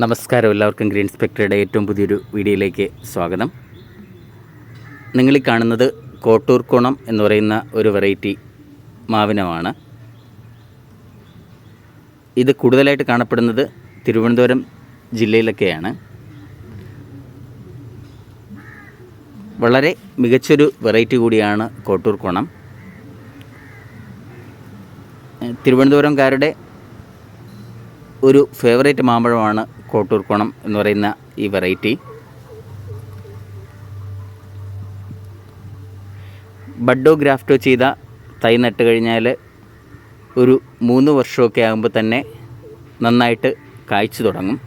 നമസ്കാരം. എല്ലാവർക്കും ഗ്രീൻ സ്പെക്ടറുടെ ഏറ്റവും പുതിയൊരു വീഡിയോയിലേക്ക് സ്വാഗതം. നിങ്ങളീ കാണുന്നത് കോട്ടൂർക്കോണം എന്ന് പറയുന്ന ഒരു വെറൈറ്റി മാവിനമാണ്. ഇത് കൂടുതലായിട്ട് കാണപ്പെടുന്നത് തിരുവനന്തപുരം ജില്ലയിലൊക്കെയാണ്. വളരെ മികച്ചൊരു വെറൈറ്റി കൂടിയാണ് കോട്ടൂർക്കോണം തിരുവനന്തപുരംകാരുടെ ഒരു ഫേവറേറ്റ് മാമ്പഴമാണ് കോട്ടൂർക്കോണം എന്ന് പറയുന്ന ഈ വെറൈറ്റി. ബഡോ ഗ്രാഫ്റ്റോ ചെയ്ത തൈ നട്ട് കഴിഞ്ഞാൽ ഒരു മൂന്ന് വർഷമൊക്കെ ആകുമ്പോൾ തന്നെ നന്നായിട്ട് കായ്ച്ചു തുടങ്ങും.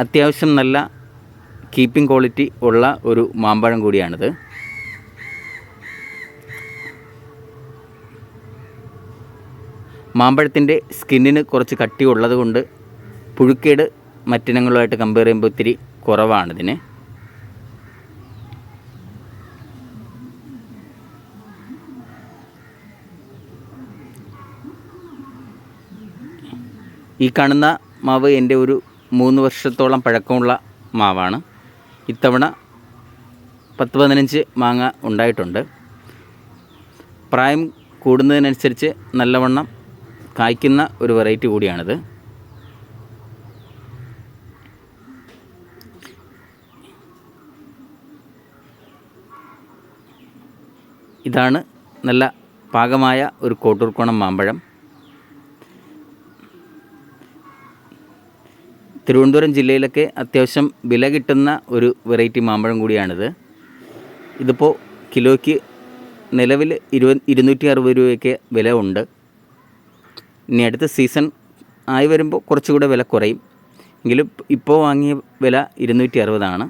അത്യാവശ്യം നല്ല കീപ്പിംഗ് ക്വാളിറ്റി ഉള്ള ഒരു മാമ്പഴം കൂടിയാണിത്. മാമ്പഴത്തിന്റെ സ്കിന്നിന് കുറച്ച് കട്ടി ഉള്ളത് കൊണ്ട് പുഴുക്കേട് മറ്റിനങ്ങളുമായിട്ട് കമ്പയർ ചെയ്യുമ്പോൾ ഇത്തിരി കുറവാണിതിന്. ഈ കാണുന്ന മാവ് എന്റെ ഒരു മൂന്ന് വർഷത്തോളം പഴക്കമുള്ള മാവാണ്. ഇത്തവണ പത്ത് പതിനഞ്ച് മാങ്ങ ഉണ്ടായിട്ടുണ്ട്. പ്രായം കൂടുന്നതിനനുസരിച്ച് നല്ലവണ്ണം കായ്ക്കുന്ന ഒരു വെറൈറ്റി കൂടിയാണിത്. ഇതാണ് നല്ല പാകമായ ഒരു കോട്ടൂർക്കോണം മാമ്പഴം. തിരുവനന്തപുരം ജില്ലയിലൊക്കെ അത്യാവശ്യം വില കിട്ടുന്ന ഒരു വെറൈറ്റി മാമ്പഴം കൂടിയാണിത്. ഇതിപ്പോൾ കിലോയ്ക്ക് നിലവിൽ ഇരുപത് ഇരുന്നൂറ്റി അറുപത് രൂപയൊക്കെ വില ഉണ്ട് ഇനി അടുത്ത സീസൺ ആയി വരുമ്പോൾ കുറച്ചുകൂടെ വില കുറയും. എങ്കിലും ഇപ്പോൾ വാങ്ങിയ വില ഇരുന്നൂറ്റി അറുപതാണ്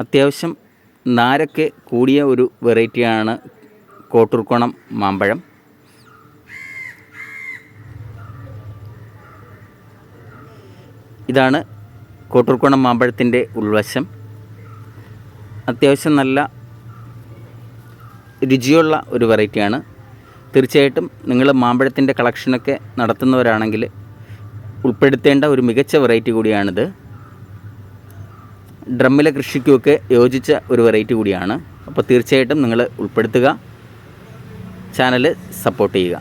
അത്യാവശ്യം നാരൊക്കെ കൂടിയ ഒരു വെറൈറ്റിയാണ് കോട്ടൂർക്കോണം മാമ്പഴം. ഇതാണ് കോട്ടൂർക്കോണം മാമ്പഴത്തിന്റെ ഉൾവശം. അത്യാവശ്യം നല്ല രുചിയുള്ള ഒരു വെറൈറ്റിയാണ്. തീർച്ചയായിട്ടും നിങ്ങൾ മാമ്പഴത്തിന്റെ കളക്ഷനൊക്കെ നടത്തുന്നവരാണെങ്കിൽ ഉൾപ്പെടുത്തേണ്ട ഒരു മികച്ച വെറൈറ്റി കൂടിയാണിത്. ഡ്രമ്മിലെ കൃഷിക്കുമൊക്കെ യോജിച്ച ഒരു വെറൈറ്റി കൂടിയാണ്. അപ്പോൾ തീർച്ചയായിട്ടും നിങ്ങൾ ഉൾപ്പെടുത്തുക. ചാനൽ സപ്പോർട്ട് ചെയ്യുക.